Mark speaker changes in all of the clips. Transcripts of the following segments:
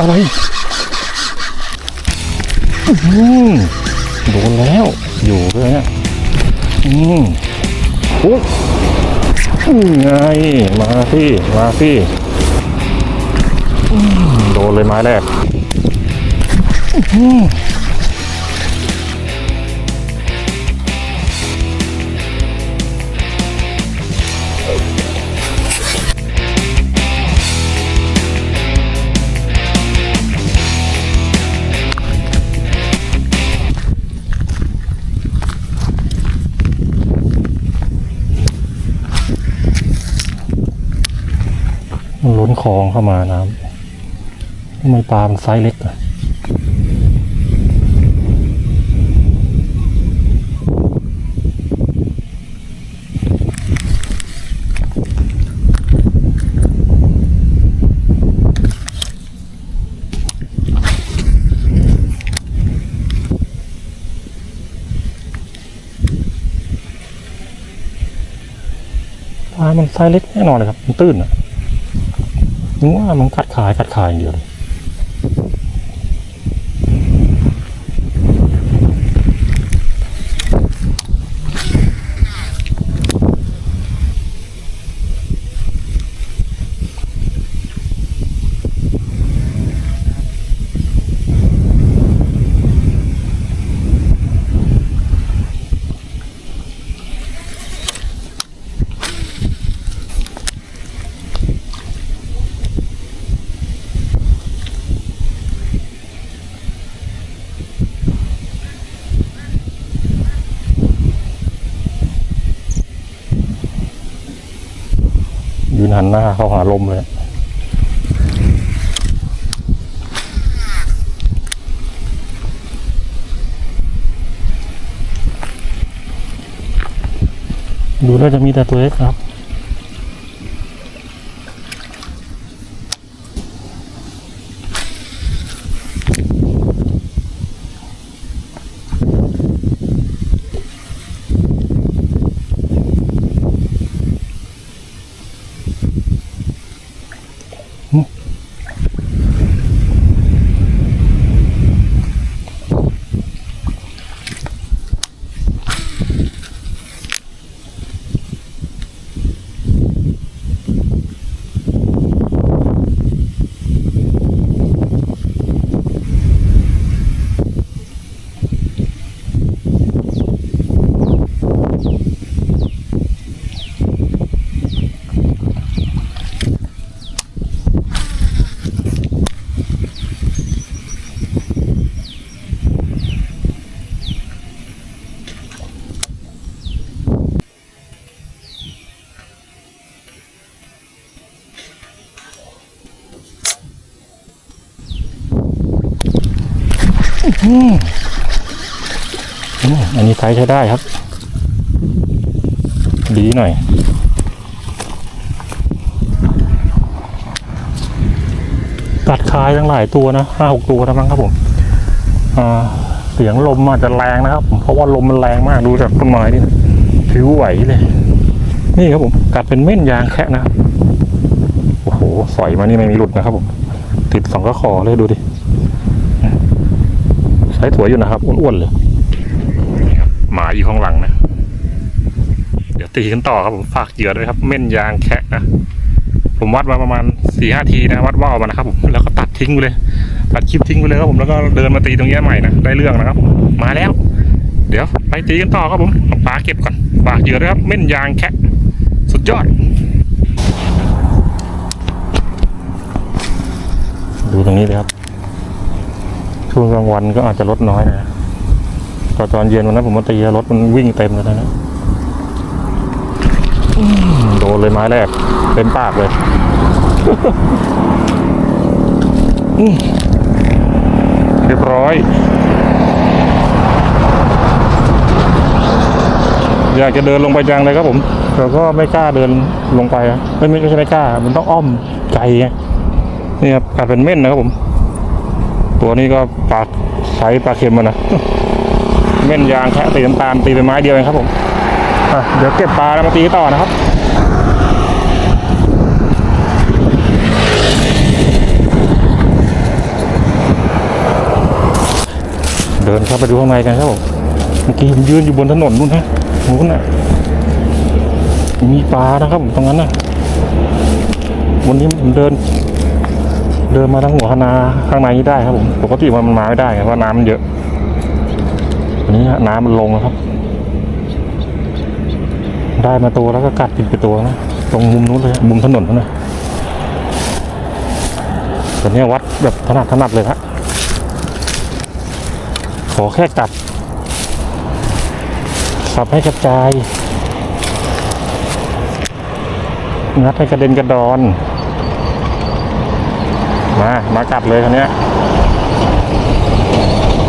Speaker 1: อะไรอืมโดนแล้ว อยู่เลยเนี่ยอืมโอ้ยไงมาสิมาสิอืมโดนเลยไม้แรกอืม มันล้นคลองเข้ามาน้ำทำไมปลามันไซส์เล็กอะปลามันไซส์เล็กแน่นอนเลยครับ มันตื้นอะ งัวมันกัดขายกัดขายอย่างเดียวเลย หันหน้าเข้าหาลมเลยดูแล้วจะมีแต่ตัวเล็กครับ อืม อันนี้ใช้ได้ครับ ดีหน่อยกัดคายทั้งหลายตัวนะห้าหกตัวนะมั้งครับผมเสียงลมอาจจะแรงนะครับเพราะว่าลมมันแรงมากดูจากต้นไม้นี่นะผิวไหวเลย นี่ครับผมกัดเป็นเม่นยางแค่นะโอ้โหสอยมานี่ไม่มีหลุดนะครับผมติดสองกระคอเลยดูดิใช้ถั่วอยู่นะครับอ้วนๆเลย หมาอยู่ข้างหลังนะ เดี๋ยวตีกันต่อครับผมฝากเหยื่อด้วยครับ เม่นยางแคะนะผมวัดมาประมาณสี่ห้าทีนะวัดว่าวมานะครับผมแล้วก็ตัดทิ้งไปเลยตัดคลิปทิ้งไปเลยครับผมแล้วก็เดินมาตีตรงนี้ใหม่นะได้เรื่องนะครับมาแล้ว เดี๋ยวไปตีกันต่อครับผมเอาปลาเก็บก่อนฝากเหยื่อด้วยครับเม่นยางแคะสุดยอด ดูตรงนี้เลยครับช่วงกลางวันก็อาจจะลดน้อยนะ ตอนตอนเย็นวันนั้นผมมาตีรถมันวิ่งเต็มเลยนะโดนเลยไม้แรกเต็มปากเลยเรียบร้อยอยากจะเดินลงไปจังเลยครับผมแต่ก็ไม่กล้าเดินลงไปอะไม่ไม่ใช่ไม่กล้า มันต้องอ้อมไกลไงนี่ครับกัดเป็นเม่นนะครับผม ตัวนี้ก็ปลาใช้ปลาเค็มมานะ เม่นยางแคะตีน้ำตาลตีเป็นไม้เดียวเองครับผมเดี๋ยวเก็บปลาแล้วมาตีต่อนะครับเดินเข้าไปดูข้างในกันครับผม เมื่อกี้ผมยืนอยู่บนถนนนู่นฮะนู่นน่ะ มีปลานะครับผมตรงนั้นนะวันนี้ผมเดิน เดินมาทางหัวนาข้างในนี้ได้ครับผม ปกติมันมาไม่ได้เพราะน้ำมันเยอะ นี้น้ำมันลงแล้วครับ ได้มาตัวแล้วก็กัดกินไปตัวนะ ตรงมุมนู้นเลย มุมถนนนะตอนนี้วัดแบบถนัดถนัดเลยฮะขอแค่กัดสับให้กระจาย งัดให้กระเด็นกระดอน มา มากัดเลยคันนี้ย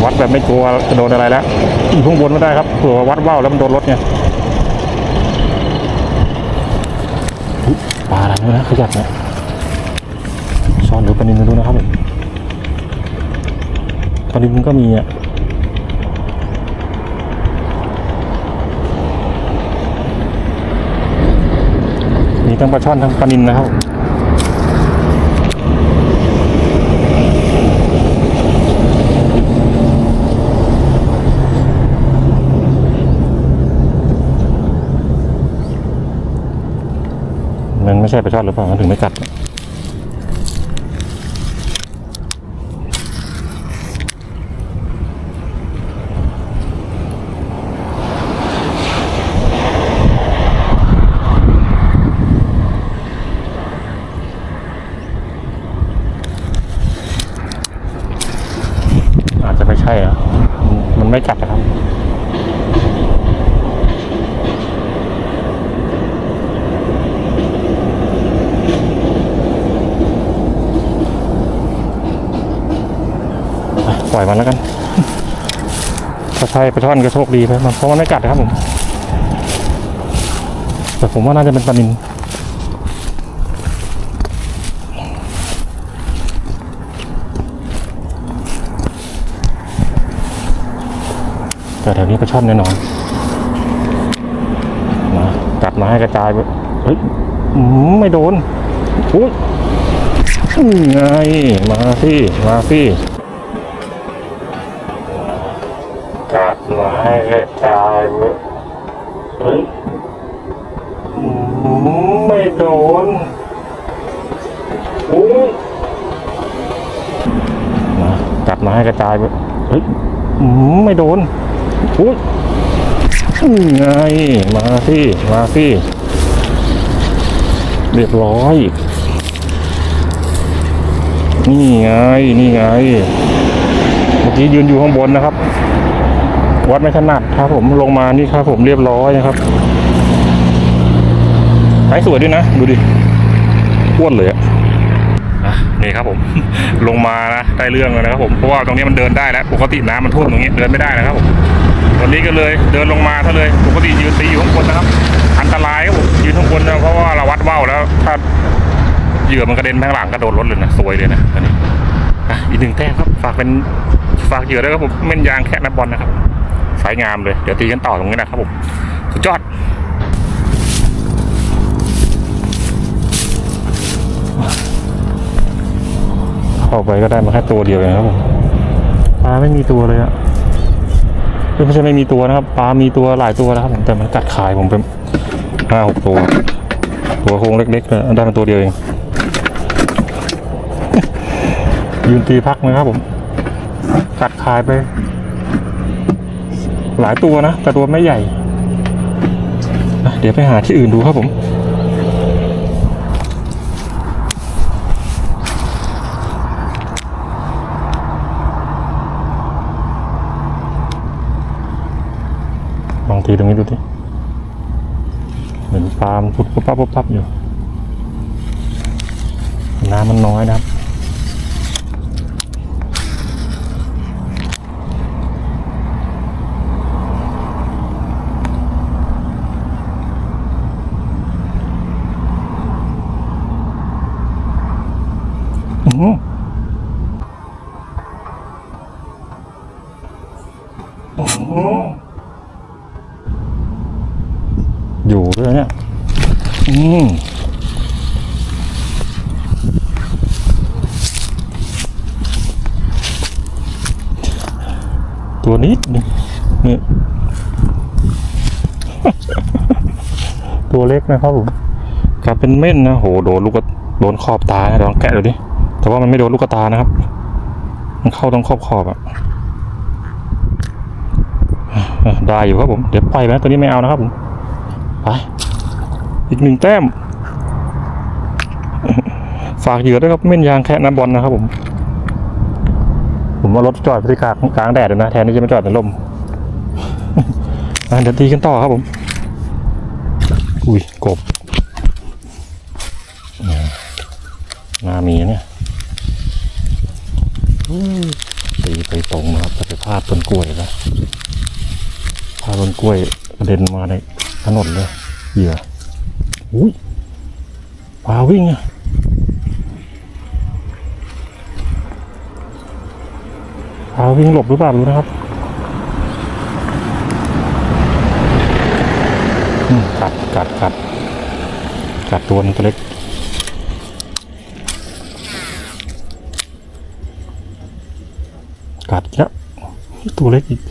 Speaker 1: วัดแบบไม่กลัวจะโดนอะไรแล้วอยู่ข้างบนไม่ได้ครับเผื่อวัดว่าวแล้วมันโดนรถไงอุ๊ยปลาอะไรนะขยับเนี่ยช้อนหรือปลานินไม่รู้นะครับผมปลานินมันก็มีอะมีทั้งปลาช่อนทั้งปลานินนะครับ ไม่ใช่ปลาช่อนหรือเปล่ามันถึงไม่กัดอาจจะไม่ใช่อะมันไม่กัดนะครับ ปล่อยมันแล้วกัน ถ้าใช่ปลาช่อนก็โชคดีไปมันเพราะมันไม่กัดนะครับผม แต่ผมว่าน่าจะเป็นปลานินแต่แถวนี้ปลาช่อนแน่นอนมากัดมาให้กระจายไปเฮ้ยไม่โดนอุ้ยไงมาสิมาสิ ให้กระจายเว้ยเฮ้ยไม่โดนอุ้ยมากัดมาให้กระจายเว้ยเฮ้ยไม่โดนอุ้ยไงมาสิมาสิเรียบร้อย นี่ไง นี่ไง เมื่อกี้ยืนอยู่ข้างบนนะครับ วัดไม่ถนัดครับผมลงมานี่ครับผมเรียบร้อยนะครับไายสวยด้วยนะ ดูดิอ้วนเลยอะอะนี่ครับผมลงมานะได้เรื่องเลยนะครับผมเพราะว่าตรงนี้มันเดินได้แล้วปกติน้ำมันท่วมตรงนี้เดินไม่ได้นะครับผมวันนี้ก็เลยเดินลงมาซะเลยปกติยืนตีอยู่ข้างบนนะครับ อันตรายครับผมยืนข้างบนนะเพราะว่าเราวัดว่าวแล้ว ถ้าเหยื่อมันกระเด็นไปข้างหลังก็โดนรถเลยนะสวยเลยนะอันนี้อีกหนึ่งแต้มครับฝากเป็นฝากเหยื่อด้วยครับผมเม่นยางแค่นับบอลนะครับ สายงามเลย เดี๋ยวตีกันต่อตรงนี้นะครับผม สุดยอดเข้าไปก็ได้มาแค่ตัวเดียวเองครับผมปลาไม่มีตัวเลยอะเอ้ยไม่ใช่ไม่มีตัวนะครับปลา มีตัวหลายตัวนะครับผมแต่มันกัดขายผมเป็นห้าหกตัว ตัวโครงเล็กๆเลยได้มาตัวเดียวเอง ยืนตีพักนะครับผม กัดขายไป หลายตัวนะ แต่ตัวไม่ใหญ่อะเดี๋ยวไปหาที่อื่นดูครับผมลองทีตรงนี้ดูดิเหมือนปาล์มปุ๊บปุ๊บปั๊บปุ๊บปั๊บอยู่ น้ำมันน้อยนะครับ อยู่ด้วยเนี่ย อืมตัวนิดนึงนี่ตัวเล็กนะครับผมกลับเป็นเม่นนะโหโดนลูกกระโดนขอบตานะลองแกะดูดิ แต่ว่ามันไม่โดนลูกกตานะครับ มันเข้าตรงขอบขอบอะได้อยู่ครับผม เดี๋ยวปล่อยไปนะตัวนี้ไม่เอานะครับผม ไป อีกหนึ่งแต้ม ฝากเหยื่อด้วยครับเม่นยางแค่น้ำบอลนะครับผม ผมว่ารถจอดบริการกลางแดดเลยนะ แทนที่จะมาจอดในลมอะเดี๋ยวตีกันต่อครับผม อุ้ยกบอืมนามีเนี่ย ตีไปตรงนะครับจะไปพลาดต้นกล้วยแล้วพลาดต้นกล้วยกระเด็นมาในถนนเลยเหยื่ออุ้ยปลาวิ่งอะปลาวิ่งหลบหรือเปล่ารู้นะครับกัดกัดกัดกัดตัวนึงตัวเล็ก กัดแล้วตัวเล็กอีก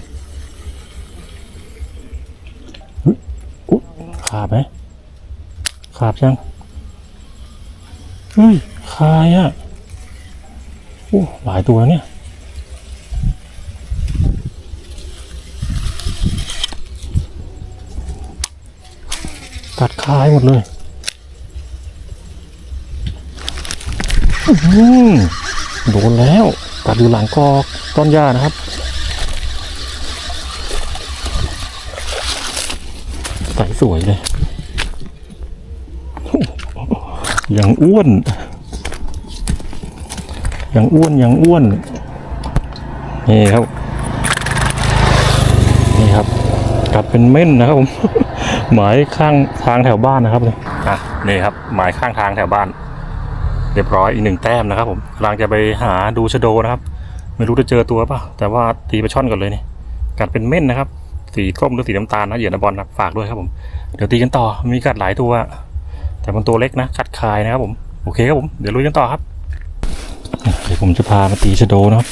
Speaker 1: อุ๊ยขาบไหมขาบยังเฮ้ยคายอะโอ้หลายตัวเนี่ยกัดคายหมดเลยอื้อหือโดนแล้วกัดอยู่หลังกอก ต้นหญ้านะครับ ใสสวยเลยอ้โหยังอ้วนยังอ้วนยังอ้วน นี่ครับ นี่ครับกัดเป็นเม่นนะครับผม หมายข้างทางแถวบ้านนะครับเนี่ยอะนี่ครับ หมายข้างทางแถวบ้าน เรียบร้อยอีกหนึ่งแต้มนะครับผมกำลังจะไปหาดูชะโดนะครับ ไม่รู้จะเจอตัวป่ะ แต่ว่าตีปลาช่อนก่อนเลยนี่กัดเป็นเม่นนะครับ สีส้มหรือสีน้ำตาลนะเหยื่อนะบอลนะฝากด้วยครับผม เดี๋ยวตีกันต่อ มีกัดหลายตัว แต่มันตัวเล็กนะ กัดคายนะครับผม โอเคครับผม เดี๋ยวลุยกันต่อครับ เดี๋ยวผมจะพามาตีชะโดนะครับ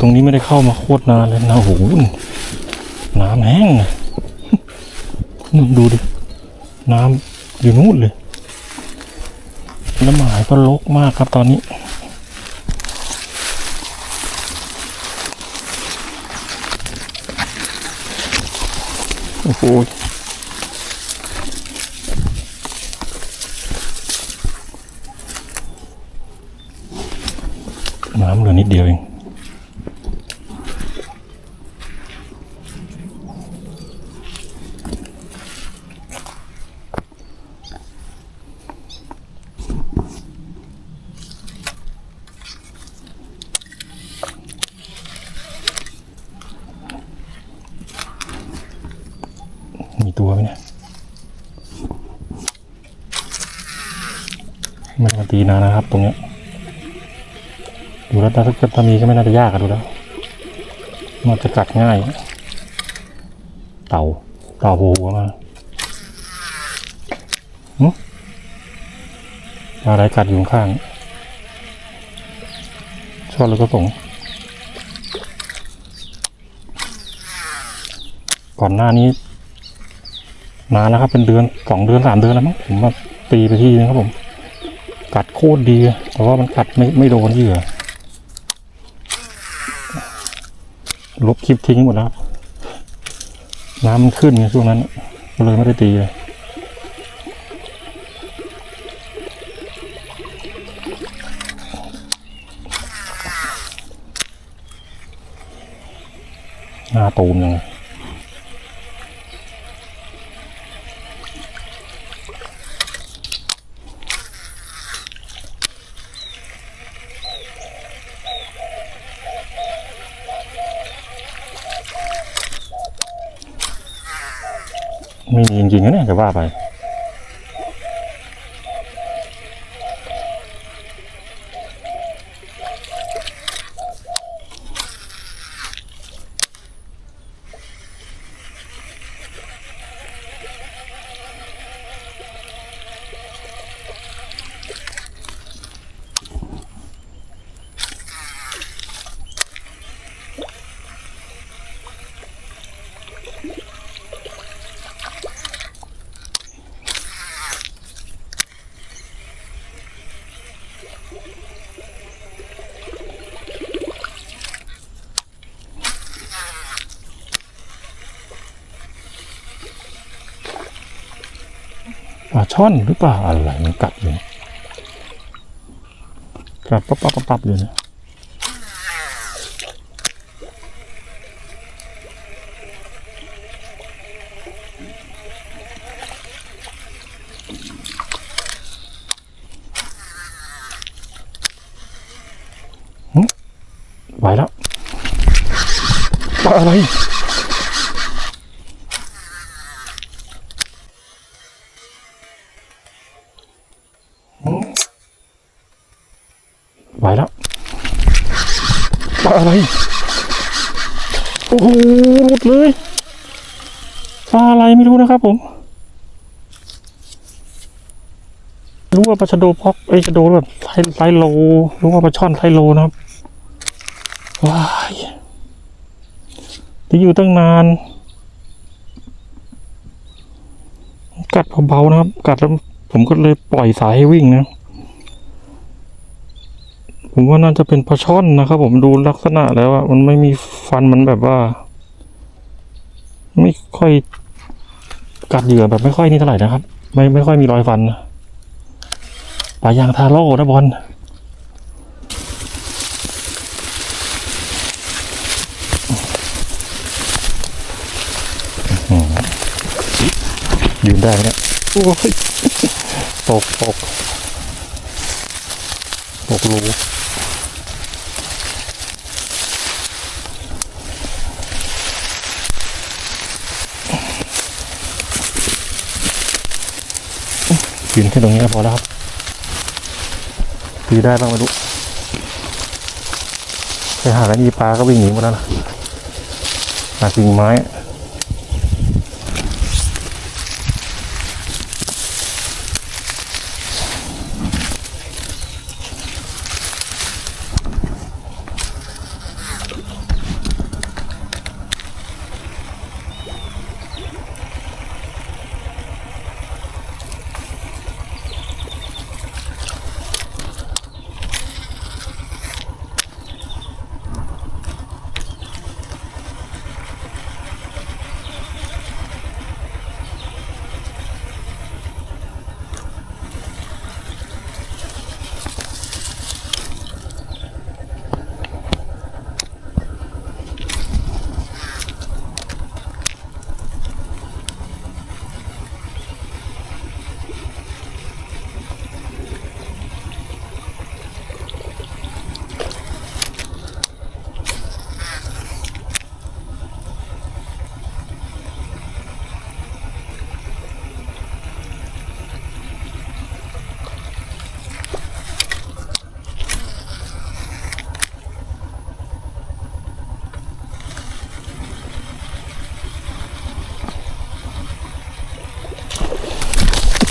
Speaker 1: ตรงนี้ไม่ได้เข้ามาโคตรนานเลยนะโอ้โหน้ำแห้งนะนู่นดูดิ น้ำอยู่นู่นเลย แล้วหมายก็ลกมากครับตอนนี้ อ้โหน้ำเหลือนิดเดียวเอง มีตัวไหมเนี่ย ไม่ได้มาตีนานนะครับ ตรงเนี้ยดูแล้วถ้าเกิดถ้ามีก็ไม่น่าจะยากอะดูแล้วมันจะกัดง่าย เต่าเต่าโผล่หัวมาอะไรกัดอยู่ข้างชอบแล้วก็ส่ง ก่อนหน้านี้ นานแล้วครับเป็นเดือนสองเดือนสามเดือนแล้วมั้งผมมาตีไปทีนึงครับผม กัดโคตรดี แต่ว่ามันกัดไม่ไม่โดนเหยื่อ ลบคลิปทิ้งหมดแล้วครับน้ำมันขึ้นไงช่วงนั้น ก็เลยไม่ได้ตีเลยหน้าตูมยังไง ไม่มีจริงๆนะเนี่ยจะว่าไป อา ช่อนหรือเปล่าอะไรมันกัดอยู่กัดปั๊บปั๊บปั๊บปั๊บอยู่นะไหวแล้วปลาอะไร อะไร โอ้โหหลุดเลยปลาอะไรไม่รู้นะครับผม รู้ว่าปลาชะโดพอกไอยชะโดแบบไซส์ไซโล รู้ว่าปลาช่อนไซโลนะครับว้ายที่อยู่ตั้งนาน กัดเบาๆนะครับ กัดแล้วผมก็เลยปล่อยสายให้วิ่งนะ ผมว่าน่าจะเป็นปลาช่อนนะครับ ผมดูลักษณะแล้วอะมันไม่มีฟันมันแบบว่า ไม่ค่อยกัดเหยื่อแบบไม่ค่อยนี่เท่าไหร่นะครับ ไม่ไม่ค่อยมีรอยฟันปลายางทาโร่นะบอลยืนได้เนี่ยโอ้ยตกตกตกรู ยืนแค่ตรงนี้ก็พอแล้วครับตีได้บ้างไม่รู้ไปหากันอีปลาก็วิ่งหนีหมดแล้วนะหากิ่งไม้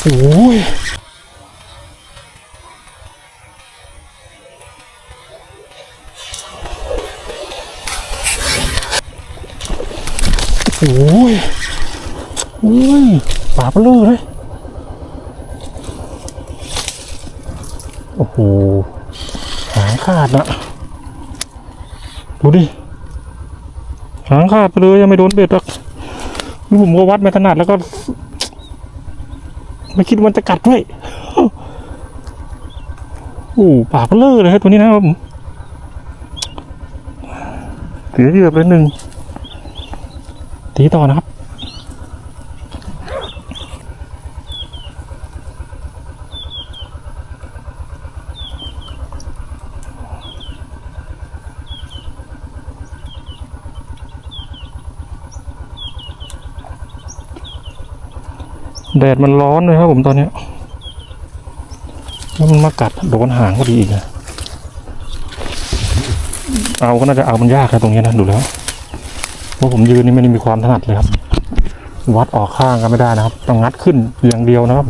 Speaker 1: โอ้ยโอ้ยโอ้ยปลาเปลือเลย โอ้โห หางขาดนะดูดิ หางขาดไปเลยยังไม่โดนเบ็ดหรอกนี่ผมก็วัดไม่ถนัดแล้วก็ ไม่คิดวันจะกัดด้วยโอ้ปากเบลอเลยครับตัวนี้นะครับผมเสียเหยื่อไปหนึ่งตีต่อนะครับ แดดมันร้อนเลยครับผมตอนเนี้แล้วมันมากัดโดนหางพอดีอีกนะเอาก็น่าจะเอามันยากนะตรงนี้นะดูแล้วเพราะผมยืนนี่ไม่ได้มีความถนัดเลยครับ วัดออกข้างกันไม่ได้นะครับ ต้องงัดขึ้นอย่างเดียวนะครับ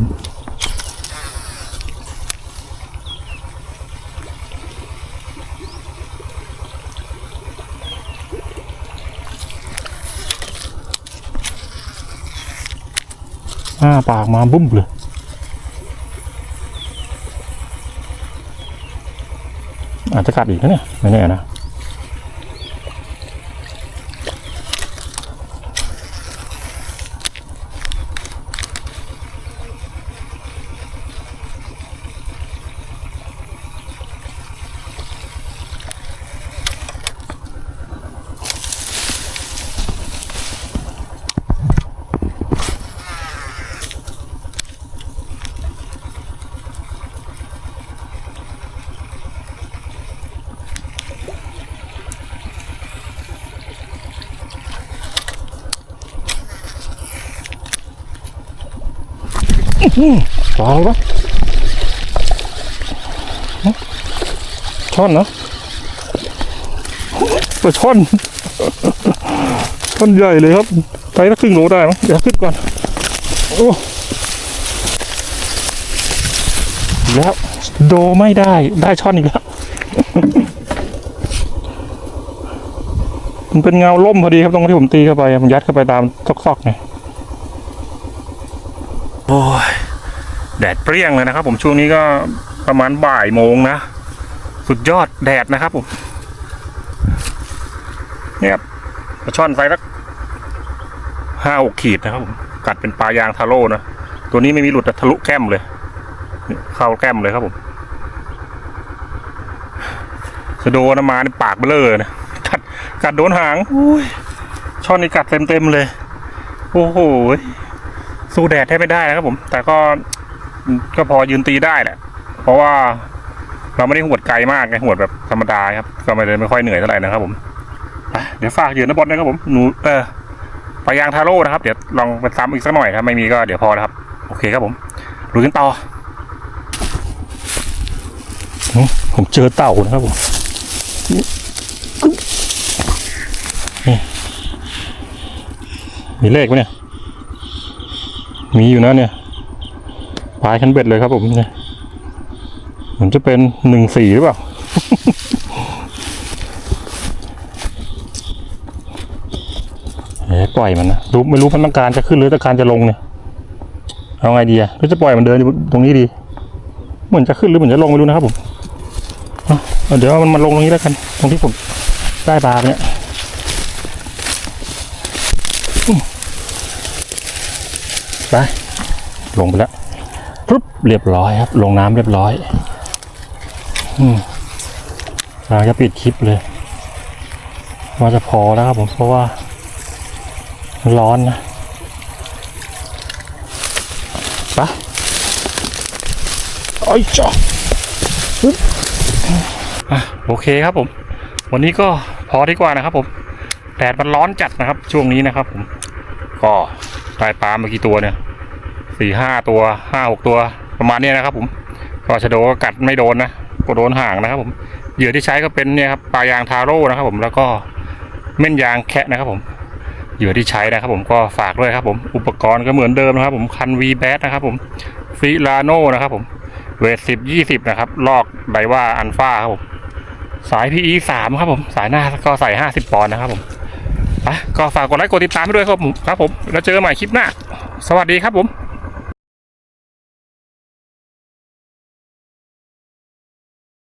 Speaker 1: อ้าปากมาบุ้มเลยอาจจะกัดอีกนะเนี่ยไม่แน่นะ อืมปลาอะไรวะช่อนเนาะปลาช่อนช่อนใหญ่เลยครับไปสักครึ่งโลได้มั้งเดี๋ยวขึ้นก่อน โอ้แล้วโดไม่ได้ได้ช่อนอีกแล้วมันเป็นเงาล่มพอดีครับตรงที่ผมตีเข้าไปผมยัดเข้าไปตามซอกๆไงโอ้ย แดดเปรี้ยงเลยนะครับ ผมช่วงนี้ก็ประมาณบ่ายโมงนะ สุดยอดแดดนะครับผมเนี่ยครับปลาช่อนไซส์สักห้าหกขีดนะครับผมกัดเป็นปลายางทาโร่นะตัวนี้ไม่มีหลุดแต่ทะลุแก้มเลยเข้าแก้มเลยครับผมสะโดนมาในปากเบลอเลยนะกัดกัดโดนหางอุ้ยช่อนนี่กัดเต็มเต็มเลย โอ้โหสู้แดดแทบไม่ได้นะครับผม แต่ก็ ก็พอยืนตีได้แหละ เพราะว่าเราไม่ได้หวดไกลมากไงหวดแบบธรรมดาครับก็ไม่ได้ไม่ค่อยเหนื่อยเท่าไหร่นะครับผมเดี๋ยวฝากเหยืนนะบอลนะครับผมหนูเออปลายางทาโร่นะครับ เดี๋ยวลองไปซ้ำอีกสักหน่อยครับ ไม่มีก็เดี๋ยวพอนะครับ โอเคครับผมลุยกันต่อผมเจอเต่านะครับผมมีเลขไหมเนี่ย มีอยู่นะเนี่ย ปลายคันเบ็ดเลยครับผมเนี่ยเหมือนจะเป็นหนึ่งสี่หรือเปล่าเฮ้ยปล่อยมันนะรู้ไม่รู้มันต้องการจะขึ้นหรือต้องการจะลงเนี่ยเอาไงดีอะหรือจะปล่อยมันเดินอยู่ตรงนี้ดี เหมือนจะขึ้นหรือเหมือนจะลงไม่รู้นะครับผมเดี๋ยวมันมาลงตรงนี้แล้วกัน ตรงที่ผมได้ปลาเนี่ยไปลงไปแล้ว ปุ๊บเรียบร้อยครับ ลงน้ำเรียบร้อยอืมเราจะปิดคลิปเลยว่าจะพอแล้วครับผมเพราะว่า ร้อนนะไปไอ้ยจ้าปึ๊บอะโอเคครับผม วันนี้ก็พอดีกว่านะครับผมแดดมันร้อนจัดนะครับ ช่วงนี้นะครับผม ก็ได้ปลาเมื่อกี่ตัวเนี่ย สี่ห้าตัวห้าหกตัวประมาณนี้นะครับ ผมก็ชะโดก็กัดไม่โดนนะก็โดนห่างนะครับ ผมเหยื่อที่ใช้ก็เป็นเนี่ยครับปลายางทาโร่นะครับ ผมแล้วก็เม่นยางแคะนะครับ ผมเหยื่อที่ใช้นะครับ ผมก็ฝากด้วยครับ ผมอุปกรณ์ก็เหมือนเดิมนะครับ ผมคันวีแบสนะครับ ผมฟิลาโนนะครับผมเวทสิบยี่สิบนะครับ ลอกไดว่าอันฟ้าครับผมสาย PE สามครับผมสายหน้าก็ใส่ห้าสิบปอนด์นะครับผมอะก็ฝากกดไลค์กดติดตามด้วยครับผมครับผม แล้วเจอกันใหม่คลิปหน้า สวัสดีครับผม